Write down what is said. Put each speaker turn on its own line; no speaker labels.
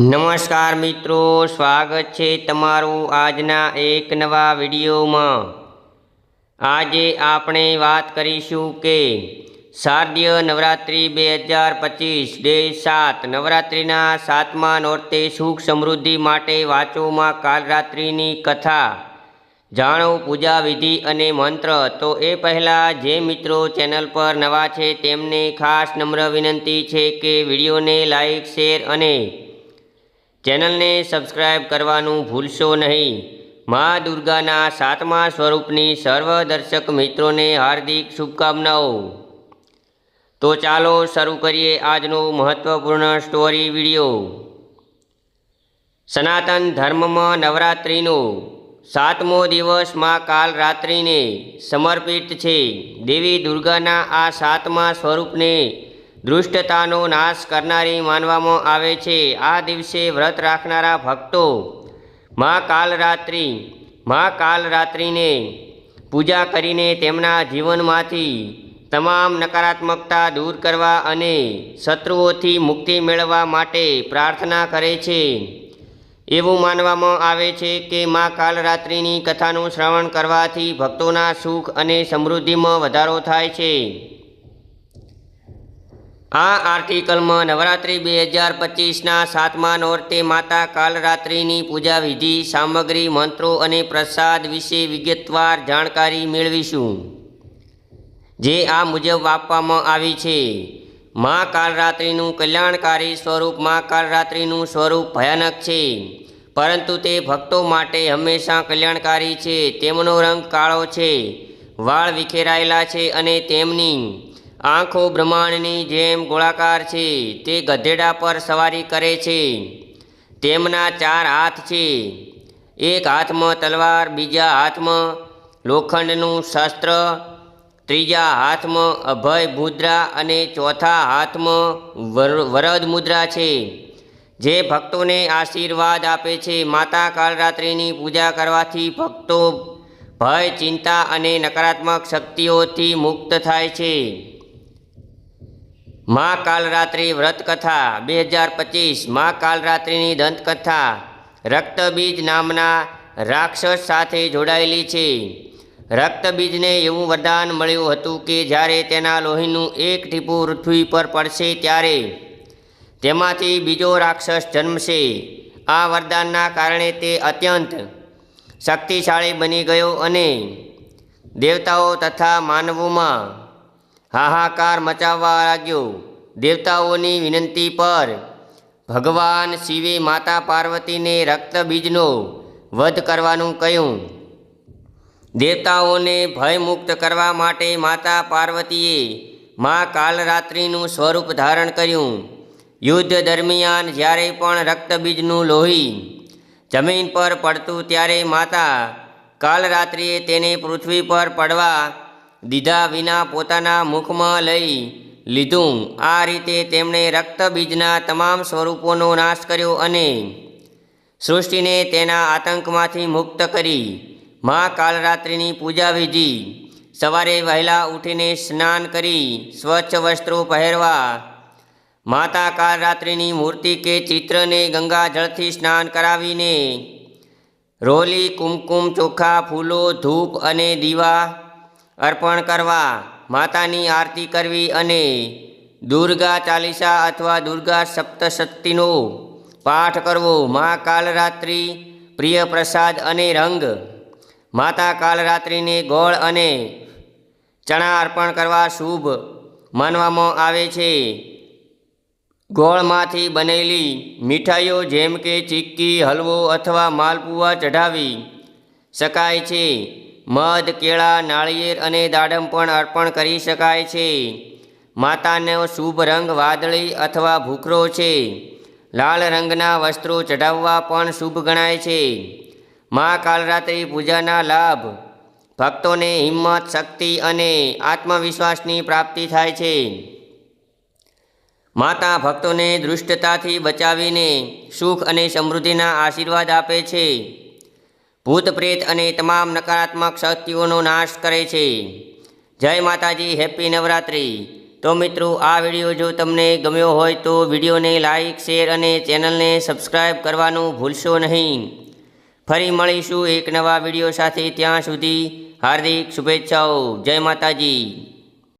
નમસ્કાર મિત્રો, સ્વાગત છે તમારું આજના એક નવા વિડીયોમાં. આજે આપણે વાત કરીશું કે શારદીય નવરાત્રિ બે હજાર પચીસ, ડે સાત. નવરાત્રિના સાતમા નોરતે સુખ સમૃદ્ધિ માટે વાંચોમાં કાલરાત્રિની કથા, જાણો પૂજા વિધિ અને મંત્ર. તો એ પહેલાં જે મિત્રો ચેનલ પર નવા છે તેમને ખાસ નમ્ર વિનંતી છે કે વિડીયોને લાઈક, શેર અને ચેનલને સબસ્ક્રાઇબ કરવાનું ભૂલશો નહીં. મા દુર્ગાના સાતમા સ્વરૂપની સર્વ દર્શક મિત્રોને હાર્દિક શુભકામનાઓ. તો ચાલો શરૂ કરીએ આજનો મહત્ત્વપૂર્ણ સ્ટોરી વીડિયો. સનાતન ધર્મમાં નવરાત્રિનો સાતમો દિવસમાં કાલ રાત્રિને સમર્પિત છે. દેવી દુર્ગાના આ સાતમા સ્વરૂપને દુષ્ટતાનો નાશ કરનારી માનવામાં આવે છે. આ દિવસે વ્રત રાખનારા ભક્તો મા કાલરાત્રિ, મા કાલરાત્રિને પૂજા કરીને તેમના જીવનમાંથી તમામ નકારાત્મકતા દૂર કરવા અને શત્રુઓથી મુક્તિ મેળવવા માટે પ્રાર્થના કરે છે. એવું માનવામાં આવે છે કે મા કાલરાત્રિની કથાનું શ્રવણ કરવાથી ભક્તોના સુખ અને સમૃદ્ધિમાં વધારો થાય છે. આ આર્ટિકલમાં નવરાત્રિ બે હજાર પચીસના સાતમા નોરતે માતા કાલરાત્રિની પૂજા વિધિ સામગ્રી, મંત્રો અને પ્રસાદ વિશે વિગતવાર જાણકારી મેળવીશું. જે આ મુજબ આપવામાં આવી છે. મા કાલરાત્રિનું કલ્યાણકારી સ્વરૂપ મા કાલરાત્રિનું સ્વરૂપ ભયાનક છે, પરંતુ તે ભક્તો માટે હંમેશા કલ્યાણકારી છે. તેમનો રંગ કાળો છે, વાળ વિખેરાયેલા છે અને તેમની આંખો બ્રહ્માંડની જેમ ગોળાકાર છે, તે ગધેડા પર સવારી કરે છે. તેમના ચાર હાથ છે. એક હાથમાં તલવાર, બીજા હાથમાં લોખંડનું શસ્ત્ર, ત્રીજા હાથમાં અભય મુદ્રા અને ચોથા હાથમાં વર- વરદ મુદ્રા છે. જે ભક્તોને આશીર્વાદ આપે છે. માતા કાલરાત્રિની પૂજા કરવાથી ભક્તો ભય, ચિંતા અને નકારાત્મક શક્તિઓથી મુક્ત થાય છે. મા કાલરાત્રિ વ્રતકથા, બે હજાર પચીસ મા કાલરાત્રિની દંતકથા, રક્તબીજ નામના રાક્ષસ સાથે જોડાયેલી છે. રક્તબીજને એવું વરદાન મળ્યું હતું કે જ્યારે તેના લોહીનું એક ટીપું પૃથ્વી પર પડશે ત્યારે તેમાંથી બીજો રાક્ષસ જન્મશે. આ વરદાનના કારણે તે અત્યંત શક્તિશાળી બની ગયો અને દેવતાઓ તથા માનવોમાં હાહાકાર મચાવવા લાગ્યો. દેવતાઓની વિનંતી પર ભગવાન શિવે માતા પાર્વતીને રક્તબીજનો વધ કરવાનું કહ્યું. દેવતાઓને ભયમુક્ત કરવા માટે માતા પાર્વતીએ મા કાલરાત્રિનું સ્વરૂપ ધારણ કર્યું. યુદ્ધ દરમિયાન જ્યારે પણ રક્તબીજનું લોહી જમીન પર પડતું ત્યારે માતા કાલરાત્રિએ તેને પૃથ્વી પર પડવા દીધા વિના પોતાના મુખમાં લઈ લીધું. આ રીતે તેમણે રક્તબીજના તમામ સ્વરૂપોનો નાશ કર્યો અને સૃષ્ટિને તેના આતંકમાંથી મુક્ત કરી. મા કાલરાત્રિની પૂજા વિધિ. સવારે વહેલા ઉઠીને સ્નાન કરી, સ્વચ્છ વસ્ત્રો પહેરવા. માતા કાલરાત્રિની મૂર્તિ કે ચિત્રને ગંગા જળથી સ્નાન કરાવીને રોલી, કુમકુમ ચોખા, ફૂલો, ધૂપ અને દીવા અર્પણ કરવા, માતાની આરતી કરવી અને દુર્ગા ચાલીસા અથવા દુર્ગા સપ્તશક્તિનો પાઠ કરવો. મા કાલરાત્રિ, પ્રિય પ્રસાદ અને રંગ. માતા કાલરાત્રિને ગોળ અને ચણા અર્પણ કરવા શુભ માનવામાં આવે છે. ગોળમાંથી બનેલી મીઠાઈઓ જેમ કે ચીક્કી, હલવો અથવા માલપુઆ ચઢાવી શકાય છે. મધ, કેળા, નાળિયેર અને દાડમ પણ અર્પણ કરી શકાય છે. માતાનો શુભ રંગ વાદળી અથવા ભૂખરો છે. લાલ રંગના વસ્ત્રો ચઢાવવા પણ શુભ ગણાય છે. મા કાલરાત્રિ પૂજાના લાભ. ભક્તોને હિંમત, શક્તિ અને આત્મવિશ્વાસની પ્રાપ્તિ થાય છે. માતા ભક્તોને દૃષ્ટતાથી બચાવીને સુખ અને સમૃદ્ધિના આશીર્વાદ આપે છે. ભૂત પ્રેત અને તમામ નકારાત્મક શક્તિઓનો નાશ કરે છે. જય માતાજી, હેપી નવરાત્રિ. તો મિત્રો, આ વીડિયો જો તમને ગમ્યો હોય તો વિડીયોને લાઇક શેર અને ચેનલને સબસ્ક્રાઈબ કરવાનું ભૂલશો નહીં. ફરી મળીશું એક નવા વીડિયો સાથે ત્યાં સુધી હાર્દિક શુભેચ્છાઓ. જય માતાજી.